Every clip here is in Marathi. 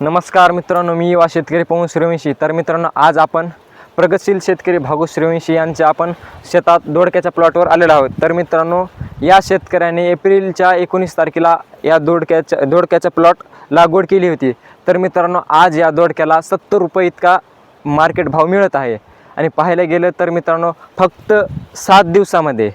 नमस्कार मित्रांनो मी युवा शेतकरी पवन सूर्यवंशी तर मित्रांनो आज आपण प्रगतशील शेतकरी भागू सूर्यवंशी यांच्या आपण शेतात दोडक्याच्या प्लॉटवर आलेलो आहोत. तर मित्रांनो या शेतकऱ्याने एप्रिलच्या एकोणीस तारखेला या दोडक्याच्या दोडक्याचा प्लॉट लागवड केली होती. तर मित्रांनो आज या दोडक्याला सत्तर रुपये इतका मार्केट भाव मिळत आहे. आणि पाहायला गेलं तर मित्रांनो फक्त सात दिवसामध्ये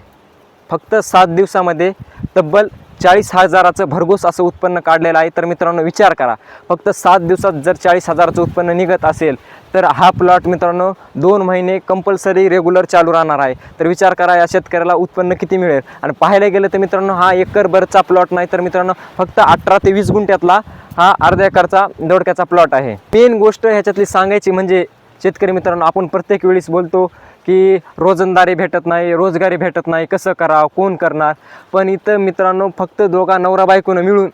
फक्त सात दिवसामध्ये तब्बल चाळीस हजाराचं भरघोस असं उत्पन्न काढलेलं आहे. तर मित्रांनो विचार करा. फक्त सात दिवसात जर चाळीस हजाराचं उत्पन्न निघत असेल तर हा प्लॉट मित्रांनो दोन महिने कंपल्सरी रेग्युलर चालू राहणार आहे. तर विचार करा या शेतकऱ्याला उत्पन्न किती मिळेल? आणि पाहायला गेलं तर मित्रांनो हा एकरभरचा प्लॉट नाही. तर मित्रांनो फक्त अठरा ते वीस गुंठ्यातला हा अर्ध्या एकरचा दोडक्याचा प्लॉट आहे. मेन गोष्ट ह्याच्यातली सांगायची म्हणजे शेतकरी मित्रांनो आपण प्रत्येक वेळेस बोलतो की रोजंदारी भेटत नाही रोजगारी भेटत नाही कसं करावं कोण करणार? पण इथं मित्रांनो फक्त दोघा नवरा बायकोनं मिळून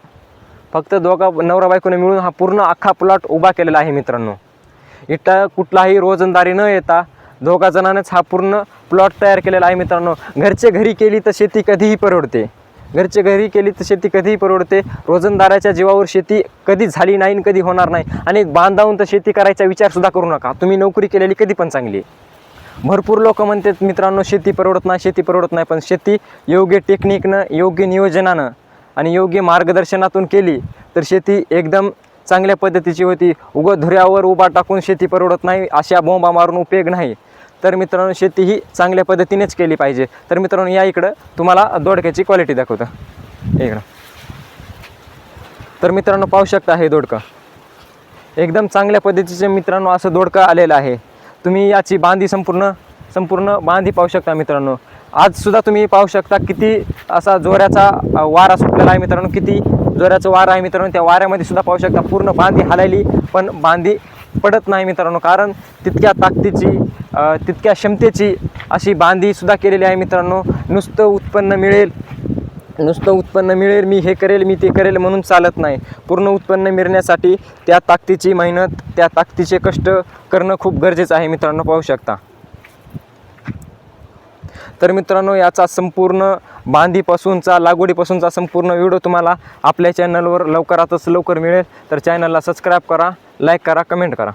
फक्त दोघा नवरा बायकोनं मिळून हा पूर्ण अख्खा प्लॉट उभा केलेला आहे मित्रांनो. इथं कुठलाही रोजंदारी न येता दोघा जणांनाच हा पूर्ण प्लॉट तयार केलेला आहे मित्रांनो. घरचे घरी केली तर शेती कधीही परवडते. घरचे घरी केली तर शेती कधीही परवडते. रोजंदाराच्या जीवावर शेती कधी झाली नाही आणि कधी होणार नाही. आणि बांधावून तर शेती करायचा विचारसुद्धा करू नका. तुम्ही नोकरी केलेली कधी पण चांगली आहे. भरपूर लोक म्हणतात मित्रांनो शेती परवडत नाही शेती परवडत नाही. पण शेती योग्य टेक्निकनं योग्य नियोजनानं आणि योग्य मार्गदर्शनातून केली तर शेती एकदम चांगल्या पद्धतीची होती. उगं धुऱ्यावर उभा टाकून शेती परवडत नाही अशा बोंबा मारून उपयोग नाही. तर मित्रांनो शेती ही चांगल्या पद्धतीनेच केली पाहिजे. तर मित्रांनो या इकडं तुम्हाला दोडक्याची क्वालिटी दाखवतं. इकडं. तर मित्रांनो पाहू शकता हे दोडकं. एकदम चांगल्या पद्धतीचे मित्रांनो असं दोडकं आलेलं आहे. तुम्ही याची बांधी संपूर्ण संपूर्ण बांधी पाहू शकता मित्रांनो. आजसुद्धा तुम्ही पाहू शकता किती असा जोराचा वारा सुटलेला आहे मित्रांनो किती जोराचं वारा आहे मित्रांनो. त्या वाऱ्यामध्ये सुद्धा पाहू शकता पूर्ण बांधी हलायली पण बांधी पडत नाही मित्रांनो कारण तितक्या ताकदीची तितक्या क्षमतेची अशी बांधीसुद्धा केलेली आहे मित्रांनो. नुसतं उत्पन्न मिळेल नुसतं उत्पन्न मिळेल मी हे करेल मी ते करेल म्हणून चालत नाही. पूर्ण उत्पन्न मिळण्यासाठी त्या ताकदीची मेहनत त्या ताकदीचे कष्ट करणं खूप गरजेचं आहे मित्रांनो पाहू शकता. तर मित्रांनो याचा संपूर्ण बांधीपासूनचा लागवडीपासूनचा संपूर्ण व्हिडिओ तुम्हाला आपल्या चॅनलवर लवकरातच लवकर मिळेल. तर चॅनलला सबस्क्राईब करा लाईक करा कमेंट करा.